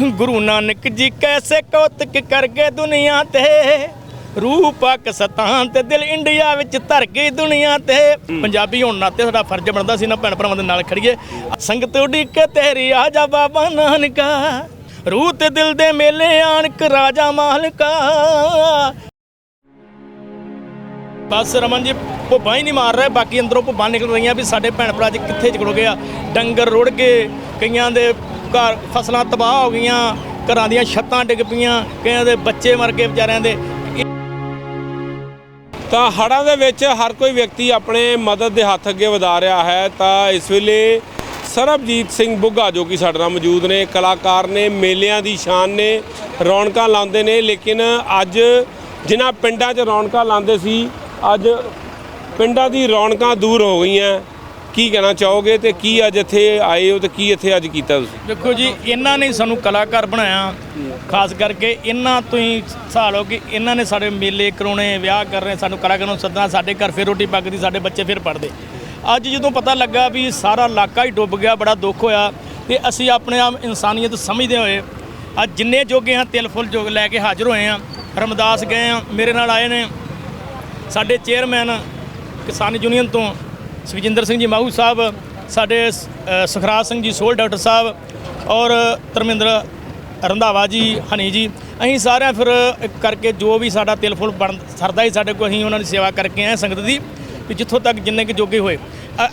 ਗੁਰੂ ਨਾਨਕ ਜੀ ਕੈਸੇ ਕੌਤਕ ਕਰ ਗਏ ਦੁਨੀਆ ਤੇ? ਰੂਹ ਪਾਕਿਸਤਾਨ ਤੇ ਦਿਲ ਇੰਡੀਆ ਵਿੱਚ ਧਰ ਗਈ ਦੁਨੀਆ ਤੇ। ਪੰਜਾਬੀ ਹੋਣ ਨਾਤੇ ਸਾਡਾ ਫਰਜ਼ ਬਣਦਾ ਸੀ ਨਾ ਭੈਣ ਭਰਾਵਾਂ ਦੇ ਨਾਲ ਖੜੀਏ। ਸੰਗਤ ਉਡੀਕੇ ਤੇਰੀ ਆ ਜਾ ਬਾਬਾ ਨਾਨਕਾ। ਰੂਹ ਤੇ ਦਿਲ ਦੇ ਮੇਲੇ ਆਣਕ ਰਾਜਾ ਮਾਲਕਾ। ਬਸ ਰਮਨ ਜੀ, ਭੁੱਬਾਂ ਹੀ ਨਹੀਂ ਮਾਰ ਰਹੇ। ਬਾਕੀ ਅੰਦਰੋਂ ਭੁੱਬਾਂ ਨਿਕਲ ਰਹੀਆਂ ਵੀ ਸਾਡੇ ਭੈਣ ਭਰਾ ਜੀ ਕਿੱਥੇ ਚਕੜ ਗਏ ਆ। ਡੰਗਰ ਰੁੜ ਗਏ। ਕਈਆਂ ਦੇ ਘਰ ਫਸਲਾਂ ਤਬਾਹ ਹੋ ਗਈਆਂ, ਘਰਾਂ ਦੀਆਂ ਛੱਤਾਂ ਡਿੱਗ ਪਈਆਂ ਕਈਆਂ ਦੇ ਬੱਚੇ ਮਰ ਗਏ ਵਿਚਾਰਿਆਂ ਦੇ। ਤਾਂ ਹੜ੍ਹਾਂ ਦੇ ਵਿੱਚ ਹਰ ਕੋਈ ਵਿਅਕਤੀ ਆਪਣੇ ਮਦਦ ਦੇ ਹੱਥ ਅੱਗੇ ਵਧਾ ਰਿਹਾ ਹੈ। ਤਾਂ ਇਸ ਵੇਲੇ ਸਰਬਜੀਤ ਸਿੰਘ ਬੁੱਗਾ, ਜੋ ਕਿ ਸਾਡੇ ਨਾਲ ਮੌਜੂਦ ਨੇ, ਕਲਾਕਾਰ ਨੇ, ਮੇਲਿਆਂ ਦੀ ਸ਼ਾਨ ਨੇ, ਰੌਣਕਾਂ ਲਾਉਂਦੇ ਨੇ। ਲੇਕਿਨ ਅੱਜ ਜਿਨ੍ਹਾਂ ਪਿੰਡਾਂ 'ਚ ਰੌਣਕਾਂ ਲਾਉਂਦੇ ਸੀ, ਅੱਜ ਪਿੰਡਾਂ ਦੀ ਰੌਣਕਾਂ ਦੂਰ ਹੋ ਗਈਆਂ। ਕੀ ਕਹਿਣਾ ਚਾਹੋਗੇ ਤੇ ਕੀ ਅੱਜ ਇੱਥੇ ਆਏ ਹੋ ਤੇ ਕੀ ਇੱਥੇ ਅੱਜ ਕੀਤਾ ਤੁਸੀਂ? ਦੇਖੋ ਜੀ, ਇਹਨਾਂ ਨੇ ਸਾਨੂੰ ਕਲਾਕਾਰ ਬਣਾਇਆ। ਖਾਸ ਕਰਕੇ ਇਹਨਾਂ ਤੋਂ ਹੀ ਹਿਸਾਬ ਲਓ ਕਿ ਇਹਨਾਂ ਨੇ ਸਾਡੇ ਮੇਲੇ ਕਰਾਉਣੇ, ਵਿਆਹ ਕਰ ਰਹੇ, ਸਾਨੂੰ ਕਲਾਕਾਰ ਨੂੰ ਸੱਦਣਾ, ਸਾਡੇ ਘਰ ਫਿਰ ਰੋਟੀ ਪੱਕਦੀ, ਸਾਡੇ ਬੱਚੇ ਫਿਰ ਪੜਦੇ ਅੱਜ ਜਦੋਂ ਪਤਾ ਲੱਗਾ ਵੀ ਸਾਰਾ ਇਲਾਕਾ ਹੀ ਡੁੱਬ ਗਿਆ, ਬੜਾ ਦੁੱਖ ਹੋਇਆ ਤੇ ਅਸੀਂ ਆਪਣੇ ਆਪ ਇਨਸਾਨੀਅਤ ਸਮਝਦੇ ਹੋਏ ਅੱਜ ਜਿੰਨੇ ਜੋਗੇ ਹਾਂ, ਤਿਲ ਫੁੱਲ ਜੋਗ ਲੈ ਕੇ ਹਾਜ਼ਰ ਹੋਏ ਹਾਂ, ਰਮਦਾਸ ਗਏ ਹਾਂ, ਮੇਰੇ ਨਾਲ ਆਏ ਨੇ ਸਾਡੇ ਚੇਅਰਮੈਨ ਕਿਸਾਨ ਯੂਨੀਅਨ ਤੋਂ ਸੁਖਜਿੰਦਰ ਸਿੰਘ ਜੀ ਮਾਹੂ ਸਾਹਿਬ, ਸਾਡੇ ਸੁਖਰਾਜ ਸਿੰਘ ਜੀ ਸੋਲ ਡਾਕਟਰ ਸਾਹਿਬ ਔਰ ਧਰਮਿੰਦਰ ਰੰਧਾਵਾ ਜੀ, ਹਨੀ ਜੀ, ਅਸੀਂ ਸਾਰਿਆਂ ਫਿਰ ਇੱਕ ਕਰਕੇ ਜੋ ਵੀ ਸਾਡਾ ਤਿਲ ਫੁੱਲ ਬਣ, ਸਰਦਾ ਹੀ ਸਾਡੇ ਕੋਲ, ਅਸੀਂ ਉਹਨਾਂ ਦੀ ਸੇਵਾ ਕਰਕੇ ਆਏ ਸੰਗਤ ਦੀ, ਵੀ ਜਿੱਥੋਂ ਤੱਕ ਜਿੰਨੇ ਕਿ ਜੋਗੇ ਹੋਏ।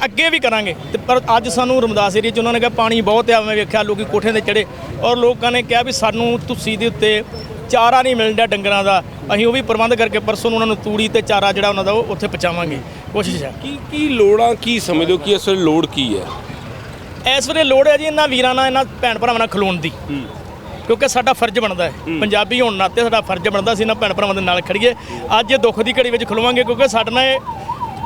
ਅੱਗੇ ਵੀ ਕਰਾਂਗੇ। ਤੇ ਪਰ ਅੱਜ ਸਾਨੂੰ ਰਮਦਾਸ ਏਰੀਆ 'ਚ ਉਹਨਾਂ ਨੇ ਕਿਹਾ ਪਾਣੀ ਬਹੁਤ ਆ, ਮੈਂ ਵੇਖਿਆ ਲੋਕੀ ਕੋਠਿਆਂ ਤੇ ਚੜੇ ਔਰ ਲੋਕਾਂ ਨੇ ਕਿਹਾ ਵੀ ਸਾਨੂੰ ਤੁਸੀਂ ਦੇ ਉੱਤੇ ਚਾਰਾ ਨਹੀਂ ਮਿਲਣ ਡਿਆ ਡੰਗਰਾਂ ਦਾ। ਅਸੀਂ ਉਹ ਵੀ ਪ੍ਰਬੰਧ ਕਰਕੇ ਪਰਸੋਂ ਨੂੰ ਉਹਨਾਂ ਨੂੰ ਤੂੜੀ ਤੇ ਚਾਰਾ ਜਿਹੜਾ ਉਹਨਾਂ ਦਾ ਉਹ ਉੱਥੇ ਪਹੁੰਚਾਵਾਂਗੇ। ਕੋਸ਼ਿਸ਼ ਹੈ। ਕੀ ਕੀ ਲੋੜਾਂ ਕੀ ਸਮਝਦੇ ਹੋ ਕਿ ਇਸ ਵੇਲੇ ਲੋੜ ਕੀ ਹੈ? ਇਸ ਵੇਲੇ ਲੋੜ ਹੈ ਜੀ ਇਹਨਾਂ ਵੀਰਾਂ ਨਾਲ ਇਹਨਾਂ ਭੈਣ ਭਰਾਵਾਂ ਨਾਲ ਖਲੋਣ ਦੀ। ਕਿਉਂਕਿ ਸਾਡਾ ਫਰਜ਼ ਬਣਦਾ ਹੈ। ਪੰਜਾਬੀ ਹੋਣ ਨਾਤੇ ਸਾਡਾ ਫਰਜ਼ ਬਣਦਾ ਸੀ ਇਹਨਾਂ ਭੈਣ ਭਰਾਵਾਂ ਦੇ ਨਾਲ ਖੜੀਏ। ਅੱਜ ਇਹ ਦੁੱਖ ਦੀ ਘੜੀ ਵਿੱਚ ਖਲੋਵਾਂਗੇ ਕਿਉਂਕਿ ਸਾਡੇ ਨਾਲ ਇਹ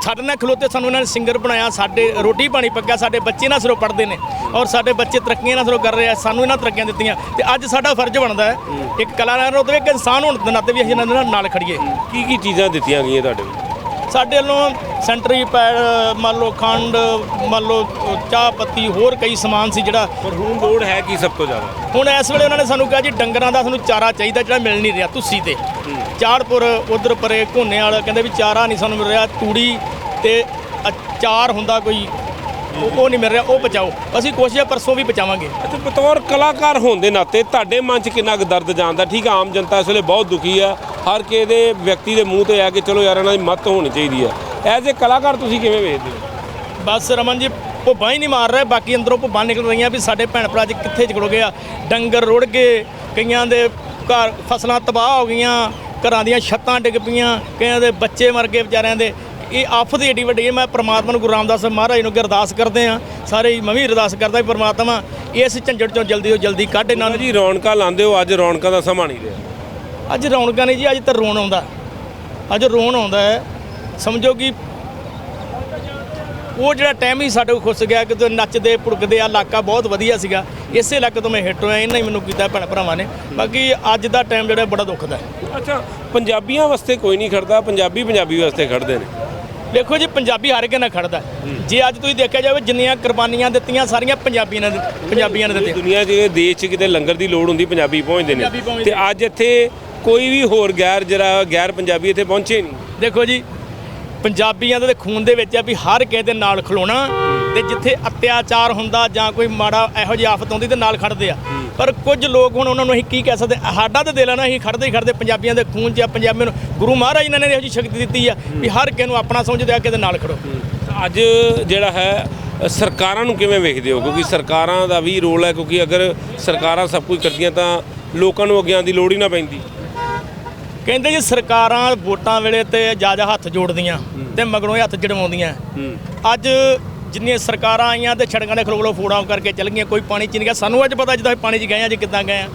ਸਾਡੇ ਨਾਲ ਖਲੋਤੇ ਸਾਨੂੰ ਇਹਨਾਂ ਨੇ ਸਿੰਗਰ ਬਣਾਇਆ ਸਾਡੇ ਰੋਟੀ ਪਾਣੀ ਪੱਕਾ ਸਾਡੇ ਬੱਚੇ ਨਾਲ ਸਿਰੋਂ ਪੜਦੇ ਨੇ ਔਰ ਸਾਡੇ ਬੱਚੇ ਤਰੱਕੀਆਂ ਨਾਲ ਸਿਰੋਂ ਕਰ ਰਹੇ ਆ ਸਾਨੂੰ ਇਹਨਾਂ ਤਰੱਕੀਆਂ ਦਿੱਤੀਆਂ। ਤੇ ਅੱਜ ਸਾਡਾ ਫਰਜ਼ ਬਣਦਾ ਹੈ ਇੱਕ ਕਲਾਕਾਰ ਹੋਣ ਤੇ ਇੱਕ ਇਨਸਾਨ ਹੋਣ ਦੇ ਨਾਤੇ ਵੀ ਅਸੀਂ ਇਹਨਾਂ ਦੇ ਨਾਲ- ਖੜੀਏ ਕੀ ਕੀ ਚੀਜ਼ਾਂ ਦਿੱਤੀਆਂ ਗਈਆਂ ਤੁਹਾਡੇ ਨੂੰ ਸਾਡੇ ਵੱਲੋਂ ਸੈਂਟਰੀ ਪੈਡ ਮੰਨ ਲਓ ਖੰਡ ਮੰਨ ਲਓ ਚਾਹ ਪੱਤੀ ਹੋਰ ਕਈ ਸਮਾਨ ਸੀ ਜਿਹੜਾ ਪਰ ਹੁਣ ਲੋੜ ਹੈ ਕੀ ਸਭ ਤੋਂ ਜ਼ਿਆਦਾ? ਹੁਣ ਇਸ ਵੇਲੇ ਉਹਨਾਂ ਨੇ ਸਾਨੂੰ ਕਿਹਾ ਜੀ ਡੰਗਰਾਂ ਦਾ ਸਾਨੂੰ ਚਾਰਾ ਚਾਹੀਦਾ ਜਿਹੜਾ ਮਿਲ ਨਹੀਂ ਰਿਹਾ ਤੁਸੀਂ ਤੇ। ਚਾੜਪੁਰ ਉਧਰ ਪਰੇ ਘੋਨੇ ਵਾਲਾ ਕਹਿੰਦੇ ਵੀ ਚਾਰਾ ਨਹੀਂ ਸਾਨੂੰ ਮਿਲ ਰਿਹਾ ਤੂੜੀ ਤੇ ਅਚਾਰ ਹੁੰਦਾ ਕੋਈ ਉਹ ਨਹੀਂ ਮਿਲ ਰਿਹਾ ਉਹ ਬਚਾਓ ਅਸੀਂ ਕੋਸ਼ਿਸ਼ ਪਰਸੋਂ ਵੀ ਬਚਾਵਾਂਗੇ ਅਤੇ ਬਤੌਰ ਕਲਾਕਾਰ ਹੋਣ ਦੇ ਨਾਤੇ ਤੁਹਾਡੇ ਮਨ 'ਚ ਕਿੰਨਾ ਕੁ ਦਰਦ ਜਾਂਦਾ? ਠੀਕ ਆ ਆਮ ਜਨਤਾ ਇਸ ਵੇਲੇ ਬਹੁਤ ਦੁਖੀ ਆ। ਹਰ ਕਿਸੇ ਦੇ ਵਿਅਕਤੀ ਦੇ ਮੂੰਹ ਤੇ ਆ ਕਿ ਚਲੋ ਯਾਰ ਇਹਨਾਂ ਦੀ ਮਦਦ ਹੋਣੀ ਚਾਹੀਦੀ ਆ। ਐਜ਼ ਏ ਕਲਾਕਾਰ ਤੁਸੀਂ ਕਿਵੇਂ ਵੇਖਦੇ ਹੋ? ਬਸ ਰਮਨ ਜੀ ਭੁੱਬਾਂ ਹੀ ਨਹੀਂ ਮਾਰ ਰਹੇ ਬਾਕੀ ਅੰਦਰੋਂ ਭੁੱਬਾਂ ਨਿਕਲ ਰਹੀਆਂ ਵੀ ਸਾਡੇ ਭੈਣ ਭਰਾ ਜੀ ਕਿੱਥੇ ਚਕੜ ਗਏ ਆ? ਡੰਗਰ ਰੁੜ ਗਏ ਕਈਆਂ ਦੇ ਘਰ ਫਸਲਾਂ ਤਬਾਹ ਹੋ ਗਈਆਂ ਘਰਾਂ ਦੀਆਂ ਛੱਤਾਂ ਡਿੱਗ ਪਈਆਂ ਕਈਆਂ ਦੇ ਬੱਚੇ ਮਰ ਗਏ ਵਿਚਾਰਿਆਂ ਦੇ। ਇਹ ਆਫਤ ਏਡੀ ਵੱਡੀ ਹੈ ਮੈਂ ਪ੍ਰਮਾਤਮਾ ਨੂੰ ਗੁਰੂ ਰਾਮਦਾਸ ਮਹਾਰਾਜ ਨੂੰ ਅਰਦਾਸ ਕਰਦੇ ਆ ਸਾਰੇ ਮੈਂ ਵੀ ਅਰਦਾਸ ਕਰਦਾ ਪ੍ਰਮਾਤਮਾ ਇਸ ਝੰਜਟ ਚੋਂ ਜਲਦੀ ਤੋਂ ਜਲਦੀ ਕੱਢ ਇਹਨਾਂ ਨੂੰ। ਜੀ ਰੌਣਕਾਂ ਲਾਉਂਦੇ ਹੋ ਅੱਜ ਰੌਣਕਾਂ ਦਾ ਸਮਾਂ ਨਹੀਂ ਰਿਹਾ। ਅੱਜ ਰੌਣਕਾਂ ਨਹੀਂ ਜੀ ਅੱਜ ਤਾਂ ਰੋਣ ਆਉਂਦਾ। ਅੱਜ ਰੋਣ ਆਉਂਦਾ ਹੈ। ਸਮਝੋ ਕਿ ਉਹ ਜਿਹੜਾ ਟਾਈਮ ਹੀ ਸਾਡੇ ਕੋਲ ਖੁੱਸ ਗਿਆ ਕਿ ਤੇ ਨੱਚਦੇ ਭੁੜਕਦੇ ਆ ਇਲਾਕਾ ਬਹੁਤ ਵਧੀਆ ਸੀਗਾ। ਇਸੇ ਇਲਾਕੇ ਤੋਂ ਮੈਂ ਹਿੱਟ ਹੋਇਆ ਇਹਨਾਂ ਹੀ ਮੈਨੂੰ ਕੀਤਾ ਭੈਣ ਭਰਾਵਾਂ ਨੇ। ਬਾਕੀ ਅੱਜ ਦਾ ਟਾਈਮ ਜਿਹੜਾ ਬੜਾ ਦੁੱਖ ਦਾ ਹੈ। ਅੱਛਾ ਪੰਜਾਬੀਆਂ ਵਾਸਤੇ ਕੋਈ ਨਹੀਂ ਖੜਦਾ ਪੰਜਾਬੀ ਪੰਜਾਬੀ ਵਾਸਤੇ ਖੜਦੇ ਨੇ। ਦੇਖੋ ਜੀ ਪੰਜਾਬੀ ਹਰ ਇੱਕ ਨਾਲ ਖੜਦਾ। ਜੇ ਅੱਜ ਤੁਸੀਂ ਦੇਖਿਆ ਜਾਵੇ ਜਿੰਨੀਆਂ ਕੁਰਬਾਨੀਆਂ ਦਿੱਤੀਆਂ ਸਾਰੀਆਂ ਪੰਜਾਬੀਆਂ ਨੇ ਪੰਜਾਬੀਆਂ ਨੇ ਦਿੱਤੀਆਂ। ਦੁਨੀਆ 'ਚ ਦੇਸ਼ 'ਚ ਕਿਤੇ ਲੰਗਰ ਦੀ ਲੋੜ ਹੁੰਦੀ ਪੰਜਾਬੀ ਪਹੁੰਚਦੇ ਨੇ। ਤੇ ਅੱਜ ਇੱਥੇ ਕੋਈ ਵੀ ਹੋਰ ਗੈਰ ਜਿਹੜਾ ਗੈਰ ਪੰਜਾਬੀ ਇੱਥੇ ਪਹੁੰਚੇ ਨਹੀਂ। ਦੇਖੋ ਜੀ ਪੰਜਾਬੀਆਂ ਦੇ ਖੂਨ ਦੇ ਵਿੱਚ ਆ ਵੀ ਹਰ ਕਿਸੇ ਦੇ ਨਾਲ ਖਲੋਣਾ ਤੇ ਜਿੱਥੇ ਅਤਿਆਚਾਰ ਹੁੰਦਾ ਜਾਂ ਕੋਈ ਮਾੜਾ ਇਹੋ ਜਿਹੀ ਆਫਤ ਆਉਂਦੀ ਤੇ ਨਾਲ ਖੜਦੇ ਆ। ਪਰ ਕੁਝ ਲੋਕ ਹੁਣ ਉਹਨਾਂ ਨੂੰ ਅਸੀਂ ਕੀ ਕਹਿ ਸਕਦੇ ਸਾਡਾ ਤੇ ਦਿਲ ਆ ਨਾ ਅਸੀਂ ਖੜਦੇ ਹੀ ਖੜਦੇ ਪੰਜਾਬੀਆਂ ਦੇ ਖੂਨ 'ਚ ਆ, ਪੰਜਾਬੀਆਂ ਨੂੰ ਗੁਰੂ ਮਹਾਰਾਜ ਨੇ ਇਹੋ ਜਿਹੀ ਸ਼ਕਤੀ ਦਿੱਤੀ ਆ ਵੀ ਹਰ ਕਿਸੇ ਨੂੰ ਆਪਣਾ ਸਮਝਦੇ ਆ ਕਿਸੇ ਦੇ ਨਾਲ ਖੜੋ। ਅੱਜ ਜਿਹੜਾ ਹੈ, ਸਰਕਾਰਾਂ ਨੂੰ ਕਿਵੇਂ ਵੇਖਦੇ ਹੋ? ਕਿਉਂਕਿ ਸਰਕਾਰਾਂ ਦਾ ਵੀ ਰੋਲ ਹੈ, ਕਿਉਂਕਿ ਅਗਰ ਸਰਕਾਰਾਂ ਸਭ ਕੁਝ ਕਰਦੀਆਂ ਤਾਂ ਲੋਕਾਂ ਨੂੰ ਅੱਗੇ ਦੀ ਲੋੜ ਹੀ ਨਾ ਪੈਂਦੀ। ਕਹਿੰਦੇ ਜੀ ਸਰਕਾਰਾਂ ਵੋਟਾਂ ਵੇਲੇ ਤੇ ਜਾ ਜਾ ਹੱਥ ਜੋੜਦੀਆਂ ਤੇ ਮਗਰੋਂ ਇਹ ਹੱਥ ਜੜਵਾਉਂਦੀਆਂ। ਅੱਜ ਜਿੰਨੀਆਂ ਸਰਕਾਰਾਂ ਆਈਆਂ ਤੇ ਛੜਕਾਂ ਦੇ ਖਲੋਲੋ ਫੋੜਾਂ ਕਰਕੇ ਚੱਲ ਗਈਆਂ ਕੋਈ ਪਾਣੀ ਚ ਨਹੀਂ ਗਿਆ। ਸਾਨੂੰ ਅੱਜ ਪਤਾ ਜਦੋਂ ਪਾਣੀ 'ਚ ਗਏ ਆ ਜੀ ਕਿੱਦਾਂ ਗਏ ਆ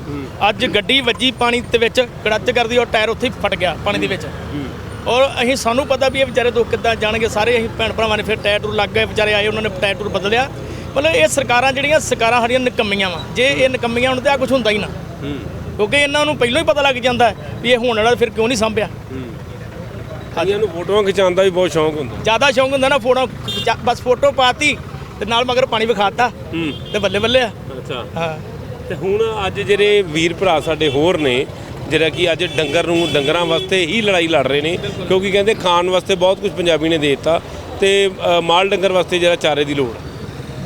ਅੱਜ ਗੱਡੀ ਵੱਜੀ ਪਾਣੀ ਦੇ ਵਿੱਚ ਕੜੱਚ ਕਰਦੀ ਔਰ ਟਾਇਰ ਉੱਥੇ ਹੀ ਫਟ ਗਿਆ ਪਾਣੀ ਦੇ ਵਿੱਚ। ਔਰ ਅਸੀਂ ਸਾਨੂੰ ਪਤਾ ਵੀ ਇਹ ਵਿਚਾਰੇ ਤੋਂ ਕਿੱਦਾਂ ਜਾਣਗੇ। ਸਾਰੇ ਅਸੀਂ ਭੈਣ ਭਰਾਵਾਂ ਨੇ ਫਿਰ ਟਾਇਰ ਟੂਰ ਲੱਗ ਗਏ ਵਿਚਾਰੇ ਆਏ ਉਹਨਾਂ ਨੇ ਟਾਇਰ ਟੂਰ ਬਦਲਿਆ। ਮਤਲਬ ਇਹ ਸਰਕਾਰਾਂ ਜਿਹੜੀਆਂ ਸਰਕਾਰਾਂ ਸਾਡੀਆਂ ਨਿਕੰਮੀਆਂ ਵਾ। ਜੇ ਇਹ ਨਿਕੰਮੀਆਂ ਹੋਣ ਤੇ ਆ ਕੁਝ ਹੁੰਦਾ ਹੀ ਨਾ। ਕਿਉਂਕਿ ਇਹਨਾਂ ਨੂੰ ਪਹਿਲਾਂ ਹੀ ਪਤਾ ਲੱਗ ਜਾਂਦਾ ਵੀ ਇਹ ਹੋਣ ਵਾਲਾ ਫਿਰ ਕਿਉਂ ਨਹੀਂ ਸੰਭਿਆ। ਕਈਆਂ ਨੂੰ ਫੋਟੋਆਂ ਖਿਚਾਉਣ ਦਾ ਵੀ ਬਹੁਤ ਸ਼ੌਂਕ ਹੁੰਦਾ। ਜ਼ਿਆਦਾ ਸ਼ੌਂਕ ਹੁੰਦਾ ਨਾ ਫੋਟੋ ਖਿਚਾ- ਬਸ ਫੋਟੋ ਪਾਤੀ ਤੇ ਨਾਲ ਮਗਰ ਪਾਣੀ ਵਿਖਾਤਾ ਹੂੰ। ਤੇ ਬੱਲੇ ਬੱਲੇ ਆ। ਅੱਛਾ। ਹਾਂ। ਤੇ ਹੁਣ ਅੱਜ ਜਿਹੜੇ ਵੀਰ ਭਰਾ ਸਾਡੇ ਹੋਰ ਨੇ ਜਿਹੜਾ ਕਿ ਅੱਜ ਡੰਗਰ ਨੂੰ ਡੰਗਰਾਂ ਵਾਸਤੇ ਹੀ ਲੜਾਈ ਲੜ ਰਹੇ ਨੇ ਕਿਉਂਕਿ ਕਹਿੰਦੇ ਖਾਣ ਵਾਸਤੇ ਬਹੁਤ ਕੁਝ ਪੰਜਾਬੀ ਨੇ ਦੇ ਦਿੱਤਾ ਤੇ ਅ, ਮਾਲ ਡੰਗਰ ਵਾਸਤੇ ਜਿਹੜਾ ਚਾਰੇ ਦੀ ਲੋੜ ਹੈ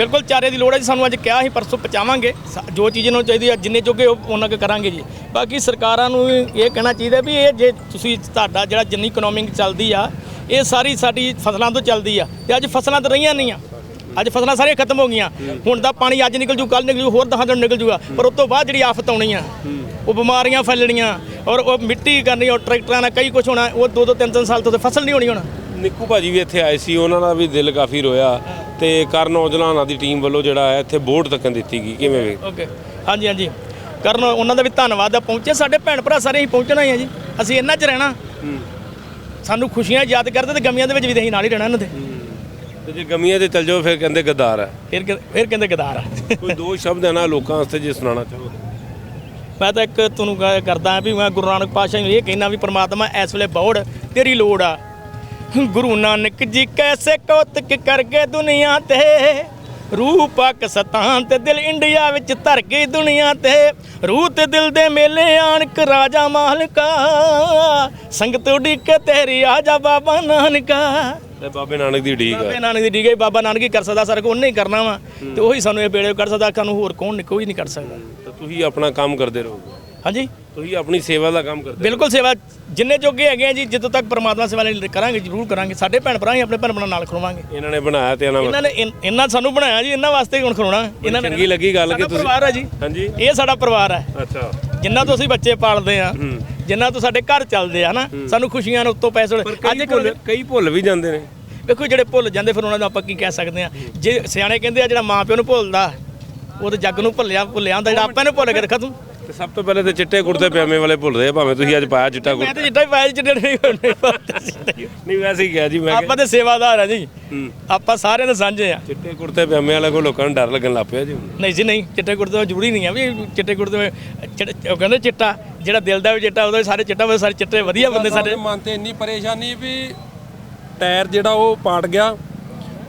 ਬਿਲਕੁਲ ਚਾਰੇ ਦੀ ਲੋੜ ਹੈ ਜੀ, ਸਾਨੂੰ ਅੱਜ ਕਿਹਾ ਸੀ, ਪਰਸੋਂ ਪਹੁੰਚਾਵਾਂਗੇ। ਸ- ਜੋ ਚੀਜ਼ ਨੂੰ ਚਾਹੀਦੀ ਆ, ਜਿੰਨੇ ਜੋਗੇ ਉਹਨਾਂ ਕੁ ਕਰਾਂਗੇ ਜੀ। ਬਾਕੀ ਸਰਕਾਰਾਂ ਨੂੰ ਵੀ ਇਹ ਕਹਿਣਾ ਚਾਹੀਦਾ ਵੀ ਇਹ ਜੇ ਤੁਸੀਂ ਤੁਹਾਡਾ ਜਿਹੜਾ ਜਿੰਨੀ ਇਕਨੋਮਿਕ ਚੱਲਦੀ ਆ, ਇਹ ਸਾਰੀ ਸਾਡੀ ਫਸਲਾਂ ਤੋਂ ਚੱਲਦੀ ਆ। ਤੇ ਅੱਜ ਫਸਲਾਂ ਤਾਂ ਰਹੀਆਂ ਨਹੀਂ ਆ। ਅੱਜ ਫਸਲਾਂ ਸਾਰੀਆਂ ਖਤਮ ਹੋ ਗਈਆਂ। ਹੁਣ ਦਾ ਪਾਣੀ ਅੱਜ ਨਿਕਲ ਜੂ ਕੱਲ ਨਿਕਲ ਜੂ, ਹੋਰ ਦਸਾਂ ਦਿਨ ਨਿਕਲ ਜੂਗਾ। ਪਰ ਉਸ ਤੋਂ ਬਾਅਦ ਜਿਹੜੀ ਆਫਤ ਆਉਣੀ ਆ, ਉਹ ਬਿਮਾਰੀਆਂ ਫੈਲਣੀਆਂ, ਔਰ ਉਹ ਮਿੱਟੀ ਕਰਨੀ ਔਰ ਟਰੈਕਟਰਾਂ ਨਾਲ ਕਈ ਕੁਝ ਹੋਣਾ, ਉਹ ਦੋ ਦੋ ਤਿੰਨ ਤਿੰਨ ਸਾਲ ਤੋਂ ਤੇ ਫਸਲ ਨਹੀਂ ਹੋਣੀ ਹੋਣਾ। ਨਿੱਕੂ ਭਾਜੀ ਵੀ ਇੱਥੇ ਆਏ ਸੀ, ਉਹਨਾਂ ਦਾ ਵੀ ਦਿਲ ਕਾਫੀ ਰੋਇਆ। ਤੇ ਕਰਨ ਔਜਲਾਨਾ ਦੀ ਟੀਮ ਵੱਲੋਂ ਜਿਹੜਾ ਹੈ ਇੱਥੇ ਬੋਰਡ ਤੱਕਣ ਦਿੱਤੀ ਗਈ। ਕਿਵੇਂ ਵੇਖ? ਓਕੇ ਹਾਂਜੀ ਹਾਂਜੀ। ਕਰਨ ਉਹਨਾਂ ਦਾ ਵੀ ਧੰਨਵਾਦ ਆ। ਪਹੁੰਚੇ ਸਾਡੇ ਭੈਣ ਭਰਾ ਸਾਰੇ ਹੀ ਪਹੁੰਚਣਾ ਹੀ ਆ ਜੀ। ਅਸੀਂ ਇਹਨਾਂ 'ਚ ਰਹਿਣਾ। ਸਾਨੂੰ ਖੁਸ਼ੀਆਂ ਯਾਦ ਕਰਦੇ ਤੇ ਗਮੀਆਂ ਦੇ ਵਿੱਚ ਵੀ ਅਸੀਂ ਨਾਲ ਹੀ ਰਹਿਣਾ ਇਹਨਾਂ ਦੇ। ਤੇ ਜੇ ਗਮੀਆਂ ਤੇ ਚੱਲ ਜਾਓ ਫਿਰ ਕਹਿੰਦੇ ਗੱਦਾਰ ਹੈ ਫਿਰ ਫਿਰ ਕਹਿੰਦੇ ਗਦਾਰ ਆ। ਕੋਈ ਦੋ ਸ਼ਬਦ ਹੈ ਨਾ ਲੋਕਾਂ ਵਾਸਤੇ ਜੇ ਸੁਣਾਉਣਾ ਚਾਹੋ। ਮੈਂ ਤਾਂ ਇੱਕ ਤੁਹਾਨੂੰ ਕਰਦਾ ਵੀ ਮੈਂ ਗੁਰੂ ਨਾਨਕ ਪਾਤਸ਼ਾਹ ਨੂੰ ਇਹ ਕਹਿਣਾ ਵੀ ਪ੍ਰਮਾਤਮਾ ਇਸ ਵੇਲੇ ਬੌੜ ਤੇਰੀ ਲੋੜ ਆ। ਗੁਰੂ ਨਾਨਕ ਜੀ ਕੈਸੇ ਕੌਤਕ ਕਰਗੇ ਦੁਨੀਆ ਤੇ? ਰੂਹ ਪਾਕਿਸਤਾਨ ਤੇ ਦਿਲ ਇੰਡੀਆ ਵਿੱਚ ਧਰ ਗਈ ਦੁਨੀਆ ਤੇ। ਰੂਹ ਤੇ ਦਿਲ ਦੇ ਮੇਲੇ ਆਣਕ ਰਾਜਾ ਮਾਲਕਾ। ਸੰਗਤ ਉਡੀਕੇ ਤੇਰੀ ਆਜਾ ਬਾਬਾ ਨਾਨਕਾ। ਤੇ ਬਾਬੇ ਨਾਨਕ ਦੀ ਢੀਕ ਬਾਬੇ ਹੈ ਨਾਨਕ ਦੀ ਡੀਗੇ ਬਾਬਾ ਨਾਨਕ ਹੀ ਕਰ ਸਕਦਾ ਸਾਰਾ ਕੁਝ ਉਹਨੇ ਹੀ ਕਰਨਾ ਵਾ। ਤੇ ਉਹੀ ਸਾਨੂੰ ਇਹ ਬੇੜੇ ਕਰ ਸਕਦਾ ਸਾਨੂੰ ਹੋਰ ਕੌਣ ਕੋਈ ਨਹੀਂ ਕਰ ਸਕਦਾ। ਤਾਂ ਤੁਸੀਂ ਆਪਣਾ ਕੰਮ ਕਰਦੇ ਰਹੋ ਹਾਂਜੀ? ਤੁਸੀਂ ਆਪਣੀ ਸੇਵਾ ਦਾ ਕੰਮ ਕਰਦੇ ਬਿਲਕੁਲ ਸੇਵਾ ਜਿੰਨੇ ਜੋਗੇ ਹੈਗੇ ਆ ਜੀ ਜਦੋਂ ਤੱਕ ਪ੍ਰਮਾਤਮਾ ਸੇਵਾ ਲਈ ਕਰਾਂਗੇ ਜ਼ਰੂਰ ਕਰਾਂਗੇ। ਸਾਡੇ ਭੈਣ ਭਰਾ ਹੀ ਆਪਣੇ ਭੈਣ ਭਰਾ ਨਾਲ ਖੜਵਾਂਗੇ ਰਹੋ। ਇਹਨਾਂ ਨੇ ਬਣਾਇਆ ਤੇ ਇਹਨਾਂ ਇਹਨਾਂ ਨੇ ਇਨ- ਇਹਨਾਂ ਸਾਨੂੰ ਬਣਾਇਆ ਜੀ ਇਹਨਾਂ ਵਾਸਤੇ ਹੀ ਹੁਣ ਖੜੋਣਾ ਇਹਨਾਂ ਨੇ ਚੰਗੀ ਲੱਗੀ ਗੱਲ ਕਿ ਸਾਡਾ ਤੁਸੀਂ ਪਰਿਵਾਰ ਹੈ ਜੀ। ਹਾਂਜੀ। ਇਹ ਸਾਡਾ ਪਰਿਵਾਰ ਹੈ ਅੱਛਾ। ਜਿੰਨਾ ਤੋਂ ਅਸੀਂ ਬੱਚੇ ਪਾਲਦੇ ਆ ਜਿੰਨਾ ਤੋਂ ਸਾਡੇ ਘਰ ਚੱਲਦੇ ਆ ਨਾ ਸਾਨੂੰ ਖੁਸ਼ੀਆਂ ਨੇ ਉੱਤੋਂ ਪੈਸੇ ਕਈ ਭੁੱਲ ਕਈ ਭੁੱਲ ਵੀ ਜਾਂਦੇ ਨੇ। ਵੇਖੋ ਜਿਹੜੇ ਭੁੱਲ ਜਾਂਦੇ ਫਿਰ ਉਹਨਾਂ ਦਾ ਆਪਾਂ ਕੀ ਕਹਿ ਸਕਦੇ ਆ? ਜੇ ਸਿਆਣੇ ਕਹਿੰਦੇ ਆ ਜਿਹੜਾ ਮਾਂ ਪਿਓ ਨੂੰ ਭੁੱਲਦਾ ਉਹ ਤੇ ਜੱਗ ਨੂੰ ਭੁੱਲਿਆ ਭੁੱਲਿਆ ਹੁੰਦਾ ਜਿਹੜਾ ਆਪਾਂ ਨੂੰ ਭੁੱਲ ਕੇ ਖਤਮ ਤੇ। ਸਭ ਤੋਂ ਪਹਿਲੇ ਤੇ ਚਿੱਟੇ ਕੁੜਤੇ ਪਜਾਮੇ ਵਾਲੇ ਭੁੱਲਦੇ ਆ ਭਾਵੇਂ ਤੁਸੀਂ ਅੱਜ ਪਾਇਆ ਚਿੱਟਾ ਮੈਂ ਕੁੜਤਾ। ਤੇ ਜਿੱਦਾਂ ਹੀ ਪਾਇਆ ਜਿਹੜੇ ਨਹੀਂ ਨਹੀਂ ਵੈਸੇ ਹੀ ਕਿਹਾ ਜੀ ਮੈਂ ਆਪਾਂ ਤੇ ਸੇਵਾਦਾਰ ਆ ਜੀ। ਹੂੰ। ਆਪਾਂ ਸਾਰਿਆਂ ਦੇ ਸਾਂਝੇ ਆ। ਚਿੱਟੇ ਕੁੜਤੇ ਪਜਾਮੇ ਵਾਲੇ ਕੋਲ ਲੋਕਾਂ ਨੂੰ ਡਰ ਲੱਗਣ ਲੱਗ ਪਿਆ ਜੀ ਹੁਣ। ਨਹੀਂ ਜੀ ਨਹੀਂ ਚਿੱਟੇ ਕੁੜਤੇ ਦਾ ਜ਼ਰੂਰੀ ਨਹੀਂ ਆ ਵੀ ਚਿੱਟੇ ਕੁੜਤੇ ਵਿੱਚ ਚਿੱਟੇ- ਉਹ ਕਹਿੰਦੇ ਚਿੱਟਾ ਜਿਹੜਾ ਦਿਲ ਦਾ ਵੀ ਚਿੱਟਾ ਉਹਦਾ ਵੀ ਸਾਰੇ ਚਿੱਟਾ ਹੋਵੇ ਸਾਰੇ ਚਿੱਟੇ ਵਧੀਆ ਬੰਦੇ ਸਾਡੇ। ਮਨ ਤੇ ਇੰਨੀ ਪਰੇਸ਼ਾਨੀ ਵੀ ਟਾਇਰ ਜਿਹੜਾ ਉਹ ਪਾਟ ਗਿਆ।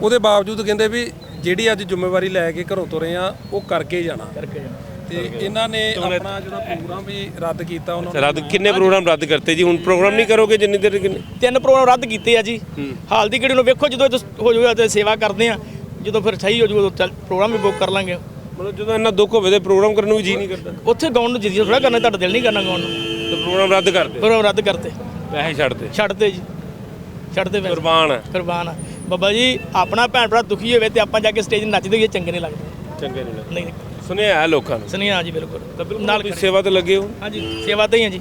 ਉਹਦੇ ਬਾਵਜੂਦ ਕਹਿੰਦੇ ਵੀ ਜਿਹੜੀ ਅੱਜ ਜ਼ਿੰਮੇਵਾਰੀ ਲੈ ਕੇ ਘਰੋਂ ਤੁਰੇ ਆ ਉਹ ਕਰਕੇ ਜਾਣਾ। ਕਰਕੇ ਤੇ ਇਹਨਾਂ ਨੇ ਆਪਣਾ ਜਿਹੜਾ ਪ੍ਰੋਗਰਾਮ ਵੀ ਰੱਦ ਕੀਤਾ ਉਹਨਾਂ ਨੇ ਰੱਦ ਕਿੰਨੇ ਪ੍ਰੋਗਰਾਮ ਰੱਦ ਕਰਤੇ ਜੀ? ਹੁਣ ਪ੍ਰੋਗਰਾਮ ਨਹੀਂ ਕਰੋਗੇ ਜਿੰਨੀ ਦੇਰ ਕਿੰਨੇ ਤਿੰਨ ਪ੍ਰੋਗਰਾਮ ਰੱਦ ਕੀਤੇ ਆ ਜੀ। ਹਾਲ ਦੀ ਘੜੀ ਨੂੰ ਵੇਖੋ ਜਦੋਂ ਇਹ ਹੋ ਜਾਊਗਾ ਤੇ ਸੇਵਾ ਕਰਦੇ ਆ। ਜਦੋਂ ਫਿਰ ਸਹੀ ਹੋ ਜਾਊਗਾ ਪ੍ਰੋਗਰਾਮ ਵੀ ਬੁੱਕ ਕਰ ਲਾਂਗੇ। ਮਤਲਬ ਜਦੋਂ ਇੰਨਾ ਦੁੱਖ ਹੋਵੇ ਤੇ ਪ੍ਰੋਗਰਾਮ ਕਰਨ ਨੂੰ ਵੀ ਜੀ ਨਹੀਂ ਕਰਦਾ? ਉੱਥੇ ਗਾਉਣ ਨੂੰ ਜਿੱਦੀ ਥੋੜਾ ਕਰਨਾ ਤੁਹਾਡਾ ਦਿਲ ਨਹੀਂ ਕਰਨਾ ਗਾਉਣ ਨੂੰ। ਤੇ ਪ੍ਰੋਗਰਾਮ ਰੱਦ ਕਰਦੇ? ਪ੍ਰੋਗਰਾਮ ਰੱਦ ਕਰਤੇ ਪੈਸੇ ਛੱਡਦੇ? ਛੱਡਦੇ ਜੀ। ਛੱਡਦੇ ਕੁਰਬਾਨ ਕੁਰਬਾਨ ਆ। ਬਾਬਾ ਜੀ ਆਪਣਾ ਭੈਣ ਭਰਾ ਦੁਖੀ ਹੋਵੇ ਤੇ ਆਪਾਂ ਜਾ ਕੇ ਸਟੇਜ 'ਤੇ ਨੱਚਦੇ ਹੋਈਏ ਚੰਗੇ ਨਹੀਂ ਲੱਗਦੇ। ਚੰਗੇ ਨਹੀਂ ਨਹੀਂ। ਸੁਣਿਆ ਹੈ ਲੋਕਾਂ ਨੂੰ। ਸੁਨੀਆ ਜੀ ਬਿਲਕੁਲ। ਨਾਲ ਤੁਸੀਂ ਸੇਵਾ ਤੇ ਲੱਗੇ ਹੋ? ਹਾਂਜੀ ਸੇਵਾ ਤੇ ਹੀ ਆ ਜੀ।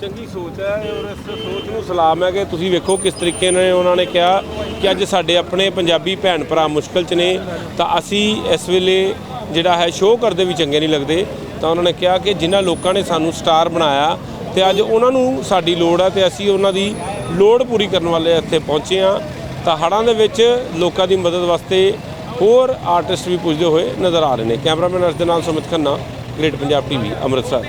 ਚੰਗੀ ਸੋਚ ਹੈ ਔਰ ਇਸ ਸੋਚ ਨੂੰ ਸਲਾਮ ਹੈ ਕਿ ਤੁਸੀਂ ਵੇਖੋ ਕਿਸ ਤਰੀਕੇ ਨਾਲ ਉਹਨਾਂ ਨੇ ਕਿਹਾ ਕਿ ਅੱਜ ਸਾਡੇ ਆਪਣੇ ਪੰਜਾਬੀ ਭੈਣ ਭਰਾ ਮੁਸ਼ਕਲ 'ਚ ਨੇ ਤਾਂ ਅਸੀਂ ਇਸ ਵੇਲੇ ਜਿਹੜਾ ਹੈ ਸ਼ੋਅ ਕਰਦੇ ਵੀ ਚੰਗੇ ਨਹੀਂ ਲੱਗਦੇ। ਤਾਂ ਉਹਨਾਂ ਨੇ ਕਿਹਾ ਕਿ ਜਿਨ੍ਹਾਂ ਲੋਕਾਂ ਨੇ ਸਾਨੂੰ ਸਟਾਰ ਬਣਾਇਆ ਤੇ ਅੱਜ ਉਹਨਾਂ ਨੂੰ ਸਾਡੀ ਲੋੜ ਹੈ ਤੇ ਅਸੀਂ ਉਹਨਾਂ ਦੀ ਲੋੜ ਪੂਰੀ ਕਰਨ ਵਾਲੇ ਇੱਥੇ ਪਹੁੰਚੇ ਹਾਂ। ਤਾਂ ਹੜ੍ਹਾਂ ਦੇ ਵਿੱਚ ਲੋਕਾਂ ਦੀ ਮਦਦ ਵਾਸਤੇ ਹੋਰ ਆਰਟਿਸਟ ਵੀ ਪੁੱਜਦੇ ਹੋਏ ਨਜ਼ਰ ਆ ਰਹੇ ਨੇ। ਕੈਮਰਾਮੈਨ ਅਰਸ਼ ਦੇ ਨਾਲ ਸੁਮਿਤ ਖੰਨਾ, ਗ੍ਰੇਟ ਪੰਜਾਬ ਟੀਵੀ, ਅੰਮ੍ਰਿਤਸਰ।